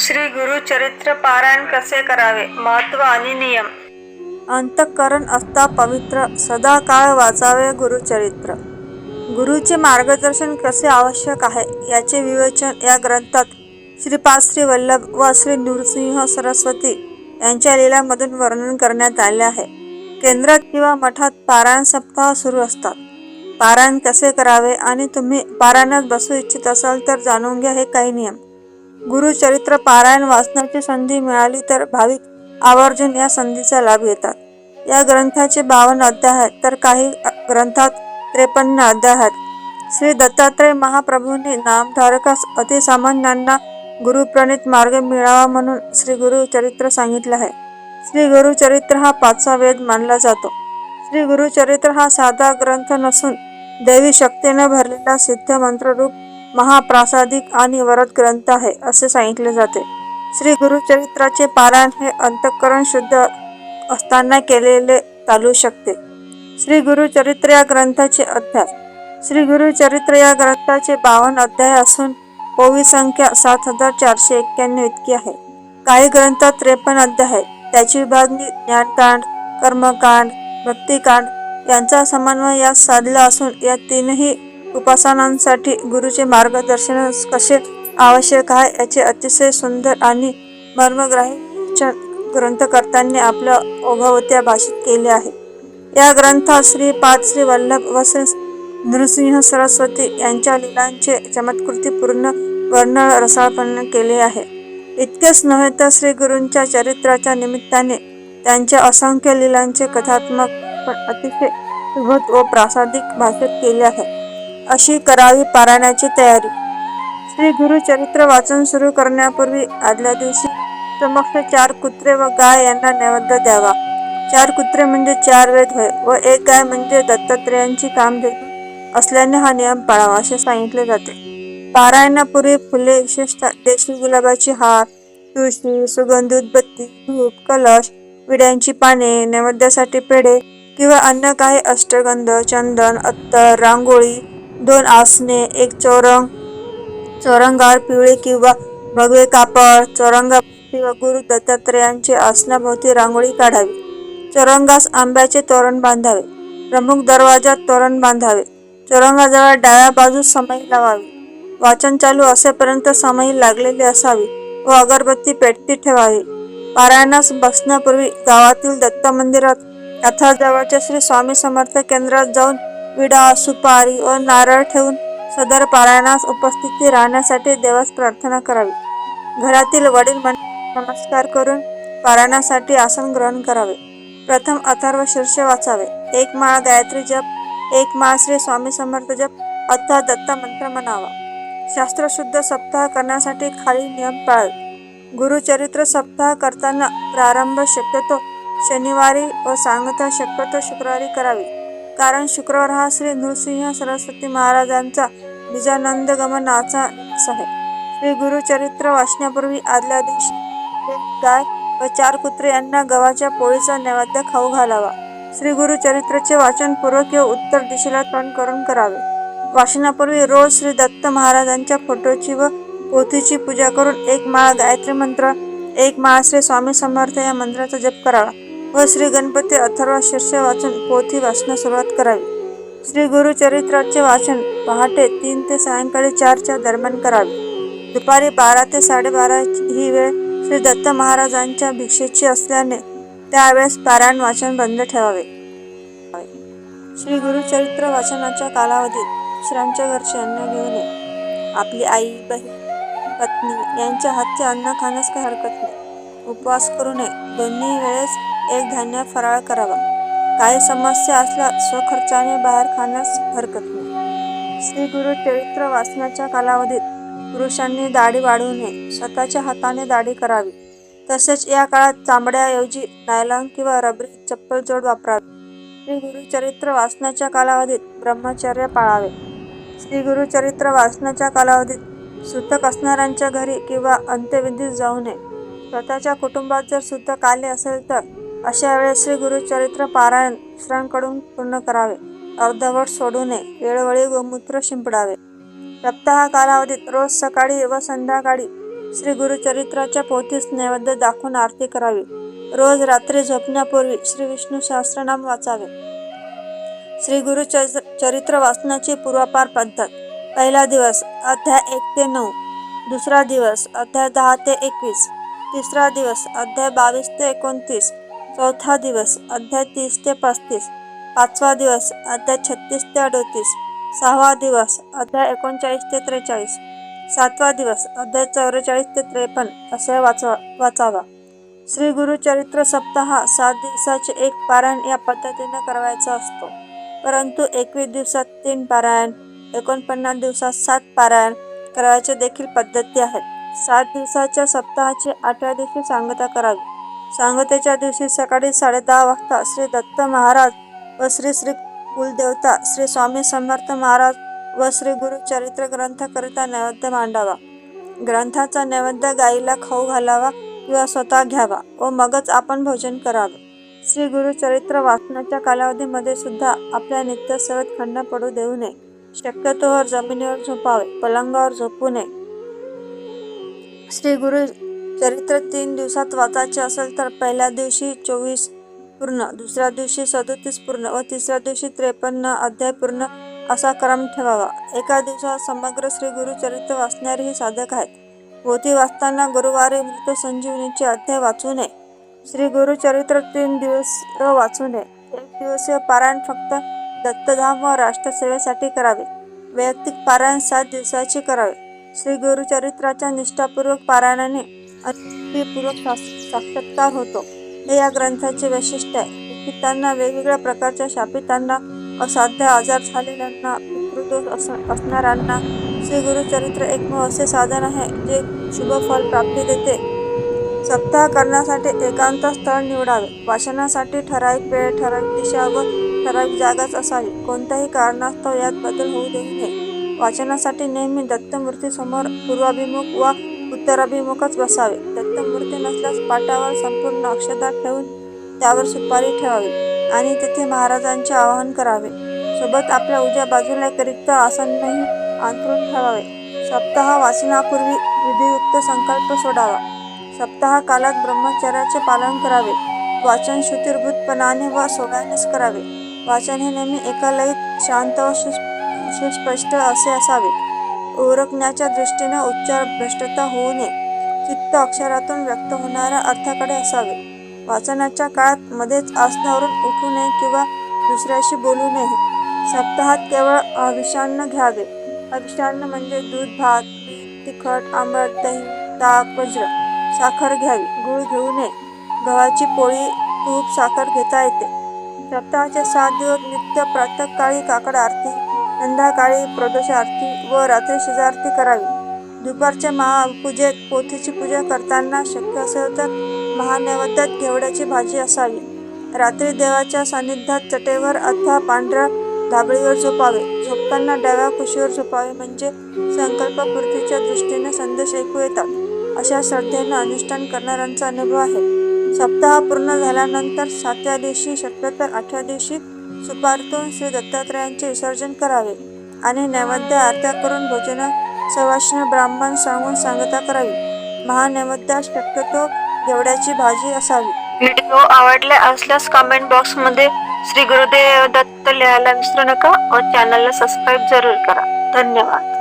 श्री गुरु चरित्र पारायण कसे करावे? महत्त्व आणि नियम. अंतःकरण असता पवित्र सदा काळ वाचावे गुरुचरित्र गुरुचे मार्गदर्शन कसे आवश्यक आहे याचे विवेचन या ग्रंथात श्रीपाद श्री वल्लभ व श्री नृसिंह सरस्वती यांच्या लीलामधून वर्णन करण्यात आले आहे. केंद्रात किंवा मठात पारायण सप्ताह सुरू असतात. पारायण कसे करावे आणि तुम्ही पारायणात बसू इच्छित असाल तर जाणून घ्या हे काही नियम. गुरुचरित्र पारायण वाचण्याची संधी मिळाली तर भाविक आवर्जून या संधीचा लाभ घेतात. या ग्रंथाचे बावन्न अध्याय आहेत तर काही ग्रंथात त्रेपन्न अध्याय आहेत. श्री दत्तात्रय महाप्रभूंनी नामधारकास अतिसामान्यांना गुरुप्रणित मार्ग मिळावा म्हणून श्री गुरुचरित्र सांगितलं आहे. श्री गुरुचरित्र हा पाचवा वेद मानला जातो. श्री गुरुचरित्र हा साधा ग्रंथ नसून देवी शक्तीने भरलेला सिद्ध मंत्ररूप महाप्रासादिक आणि वरद ग्रंथ आहे असे सांगितले जाते. श्री गुरुचरित्राचे पारायण हे अंतःकरण शुद्ध असताना केलेले चालू शकते. श्री गुरुचरित्र या ग्रंथाचे अध्याय. श्री गुरुचरित्र या ग्रंथाचे बावन्न अध्याय असून ओवी संख्या सात हजार चारशे एक्क्याण्णव इतकी आहे. काही ग्रंथात त्रेपन्न अध्याय आहेत. त्याची विभागणी ज्ञानकांड कर्मकांड भक्तिकांड यांचा समन्वय यात साधला असून या तीनही उपासनांसाठी गुरुचे मार्गदर्शन कसे आवश्यक आहे याचे अतिशय सुंदर आणि मर्मग्राही ग्रंथकर्त्यांनी आपल्या ओघवत्या भाषेत केले आहे. या ग्रंथात श्री पाद श्री वल्लभ व श्री नृसिंह सरस्वती यांच्या लीलांचे चमत्कृतीपूर्ण वर्णन रसाळपण केले आहे. इतकेच नव्हे तर श्री गुरूंच्या चरित्राच्या निमित्ताने त्यांच्या असंख्य लीलांचे कथात्मक पण अतिशय सुबोध व प्रासादिक भाषेत केले आहे. अशी करावी पारायणाची तयारी. श्री गुरु चरित्र वाचन सुरू करण्यापूर्वी आदल्या दिवशी समक्ष चार कुत्रे व गाय यांना नैवेद्य द्यावा. चार कुत्रे म्हणजे चार वेद होय व एक गाय म्हणजे दत्तात्रेयांची कामधेनू असल्याने हा नियम पाळावा असे सांगितले जाते. पारायणापूर्वी फुले विशेषतः देशी गुलाबाची हार तुळशी सुगंधी उदबत्ती धूप कलश विड्यांची पाने नैवेद्यासाठी पेढे किंवा अन्य काही अष्टगंध चंदन अत्तर रांगोळी दोन आसने एक चौरंग चौरंगावर पिवळे किंवा भगवे कापड चौरंगा किंवा गुरु दत्तात्रेयांचे आसनाभोवती रांगोळी काढावी. चौरंगास आंब्याचे तोरण बांधावे. प्रमुख दरवाजात तोरण बांधावे. चौरंगाजवळ डाव्या बाजूस समई लावावी. वाचन चालू असेपर्यंत समई लागलेली असावी व अगरबत्ती पेटती ठेवावी. पारायणास बसण्यापूर्वी गावातील दत्त मंदिरात कथाजवळच्या श्री स्वामी समर्थ केंद्रात जाऊन विडा सुपारी व नारळ ठेवून सदर पारायणास उपस्थिती राहण्यासाठी देवास प्रार्थना करावी. घरातील वडील मन नमस्कार करून पारायणासाठी आसन ग्रहण करावे. प्रथम अथर्व शीर्ष वाचावे. एक माळ गायत्री जप एक माळ श्री स्वामी समर्थ जप अथवा दत्त मंत्र म्हणावा. शास्त्रशुद्ध सप्ताह करण्यासाठी खाली नियम पाळावे गुरुचरित्र सप्ताह करताना प्रारंभ शक्यतो शनिवारी व सांगता शक्यतो शुक्रवारी करावी. कारण शुक्रवार हा श्री नृसिंह सरस्वती महाराजांचा निजानंद गमनाचा आहे. श्री गुरुचरित्र वाचण्यापूर्वी आदल्या दिवशी गाय व चार कुत्रे यांना गव्हाच्या पोळीचा नैवेद्य खाऊ घालावा. श्री गुरुचरित्राचे वाचन पूर्व किंवा उत्तर दिशेला तोंड करून करावे. वाचनापूर्वी रोज श्री दत्त महाराजांच्या फोटोची व पोथीची पूजा करून एक माळ गायत्री मंत्र एक माळ श्री स्वामी समर्थ या मंत्राचा जप करावा. व श्री गणपती अथर्व शीर्ष वाचून पोथी वाचण्यास सुरुवात करावी. श्री गुरुचरित्राचे वाचन पहाटे तीन ते सायंकाळी चारच्या दरम्यान करावे. दुपारी बारा ते साडेबारा ही वेळ श्री दत्त महाराजांच्या भिक्षेची असल्याने त्यावेळेस पारायण वाचन बंद ठेवावे. श्री गुरुचरित्र वाचनाच्या कालावधीत श्रांच्या घरचे अन्न घेऊ नये आपली आई बहीण पत्नी यांच्या हातचे अन्न खाण्यास काही हरकत नाही. उपवास करू नये. दोन्ही वेळेस एक धान्य फराळ करावा. काही समस्या असल्या स्वखर्चाने बाहेर खाण्यास हरकत नाही. श्री गुरु चरित्र वाचनाच्या कालावधीत पुरुषांनी दाढी वाढवू नये. स्वतःच्या हाताने दाढी करावी. तसेच या काळात चांबड्याऐवजी नायलॉन किंवा रबरी चप्पल जोड वापरावी. श्री गुरुचरित्र वाचनाच्या कालावधीत ब्रह्मचर्य पाळावे. श्री गुरुचरित्र वाचनाच्या कालावधीत सुतक असणाऱ्यांच्या घरी किंवा अंत्यविधीत जाऊ नये. स्वतःच्या कुटुंबात जर सुतक आले असेल तर अशा वेळेस श्री गुरुचरित्र पारायण दुसऱ्यांकडून पूर्ण करावे. अर्धवट सोडू नये वेळोवेळी गोमूत्र शिंपडावे. सप्ताह कालावधीत रोज सकाळी व संध्याकाळी श्री गुरुचरित्राच्या पोथीस नैवेद्य दाखवून आरती करावी. रोज रात्री झोपण्यापूर्वी श्री विष्णू सहस्रनाम वाचावे. श्री गुरु चरित्र वाचनाची पूर्वापार पद्धत. पहिला दिवस अध्याय एक ते नऊ. दुसरा दिवस अध्याय दहा ते एकवीस. तिसरा दिवस अध्याय बावीस ते एकोणतीस. चौथा दिवस अध्याय तीस ते पस्तीस. पाचवा दिवस अध्याय छत्तीस ते अडोतीस. सहावा दिवस अध्याय एकोणचाळीस ते त्रेचाळीस. सातवा दिवस अध्याय चौवेचाळीस ते त्रेपन्न असे वाचवा वाचावा. श्री गुरुचरित्र सप्ताह सात दिवसाचे एक पारायण या पद्धतीने करावायचा असतो. परंतु एकवीस दिवसात तीन पारायण एकोणपन्नास दिवसात सात पारायण करायचे देखील पद्धती आहेत. सात दिवसाच्या सप्ताहाची आठव्या दिवशी सांगता करावी. सांगतेच्या दिवशी सकाळी साडेदहा वाजता श्री दत्त महाराज व श्री श्री कुलदेवता श्री स्वामी समर्थ महाराज व श्री गुरु चरित्र ग्रंथकरिता नैवेद्य मांडावा. ग्रंथाचा नैवेद्य गाईला खाऊ घालावा किंवा स्वतः घ्यावा व मगच आपण भोजन करावे. श्री गुरु चरित्र वाचनाच्या कालावधीमध्ये सुद्धा आपल्या नित्य सवत खंड पडू देऊ नये. शक्यतोवर जमिनीवर झोपावे पलंगावर झोपू नये. श्री गुरु चरित्र तीन दिवसात वाचायचे असेल तर पहिल्या दिवशी चोवीस पूर्ण दुसऱ्या दिवशी सदोतीस पूर्ण व तिसऱ्या दिवशी त्रेपन्न अध्याय पूर्ण असा क्रम ठेवावा. एका दिवसात समग्र श्री गुरु चरित्र वाचणारेही साधक आहेत. पोथी वाचताना गुरुवारी मृत संजीवनीचे अध्याय वाचू नये. श्री गुरु चरित्र तीन दिवस वाचू नये. एक दिवसीय पारायण फक्त दत्तधाम व राष्ट्रसेवेसाठी करावे. वैयक्तिक पारायण सात दिवसाचे करावे. श्री गुरुचरित्राच्या निष्ठापूर्वक पारायणाने अतिपूर्वक साक्षात्कार होतो. हे या ग्रंथाचे वैशिष्ट्य आहे. दुःखितांना वेगवेगळ्या प्रकारच्या शापितांना असाध्य आजार झालेल्यांना पितृदोष अस असणाऱ्यांना श्री गुरुचरित्र एकमेव असे साधन आहे जे शुभ फल प्राप्ती देते. सप्ताह करण्यासाठी एकांत स्थळ निवडावे. वाचनासाठी ठराविक वेळ ठराविक दिशा व ठराविक जागाच असावी. कोणत्याही कारणास्तव यात बदल होऊ देऊ नये. वाचनासाठी नेहमी दत्तमूर्तीसमोर पूर्वाभिमुख व उत्तराभिमुखच बसावे. दत्तमूर्ती नसल्यास पाटावर संपूर्ण अक्षता ठेवून त्यावर सुपारी ठेवावी आणि तेथे महाराजांचे आवाहन करावे. सोबत आपल्या उजव्या बाजूला एक रिक्त आसनही अंतरून ठेवावे. सप्ताह वाचनापूर्वी विधियुक्त संकल्प सोडावा. सप्ताह कालात ब्रह्मचर्याचे पालन करावे. वाचन शुतिर्भूतपणाने व सोव्यानेच करावे. वाचन हे नेहमी एका लयीत शांत व सुस्पष्ट असे असावे. ओळखण्याच्या दृष्टीने उच्चार भ्रष्टता होऊ नये. चित्त अक्षरातून व्यक्त होणाऱ्या अर्थाकडे असावे. वाचनाच्या काळात मध्येच आसनावरून उठू नये किंवा दुसऱ्याशी बोलू नये. सप्ताहात केवळ अविषान्न घ्यावे. अविषान्न म्हणजे दूध भात तिखट आंबट दही ताक वज्र साखर घ्यावी. गूळ घेऊ नये. गव्हाची पोळी तूप साखर घेता येते. सप्ताहाचे सात दिवस नित्य प्रातःकाळी काकड आरती संध्याकाळी प्रदोष आरती व रात्री शिजारती करावी. दुपारच्या महापूजेत पोथीची पूजा करताना शक्य असेल तर महानैवेद्यात घेवड्याची भाजी असावी. रात्री देवाच्या सान्निध्यात चटेवर अथवा पांढऱ्या धाबळीवर झोपावे. झोपताना डाव्या कुशीवर झोपावे म्हणजे संकल्पपूर्तीच्या दृष्टीने संदेश ऐकू येतात. अशा श्रद्धेनं अनुष्ठान करणाऱ्यांचा अनुभव आहे. सप्ताह पूर्ण झाल्यानंतर सातव्या दिवशी शक्यतर आठव्या दिवशी सुपारीतून श्री दत्तात्रयांचे विसर्जन करावे आणि नैवेद्य आरत्या करून भोजन सवाष्ण ब्राह्मण सांगून सांगता करावी. महानैवेद्यास शक्यतो घेवड्याची भाजी असावी. व्हिडिओ आवडले असल्यास कमेंट बॉक्समध्ये श्री गुरुदेव दत्त लिहायला विसरू नका व चॅनलला सबस्क्राईब जरूर करा. धन्यवाद.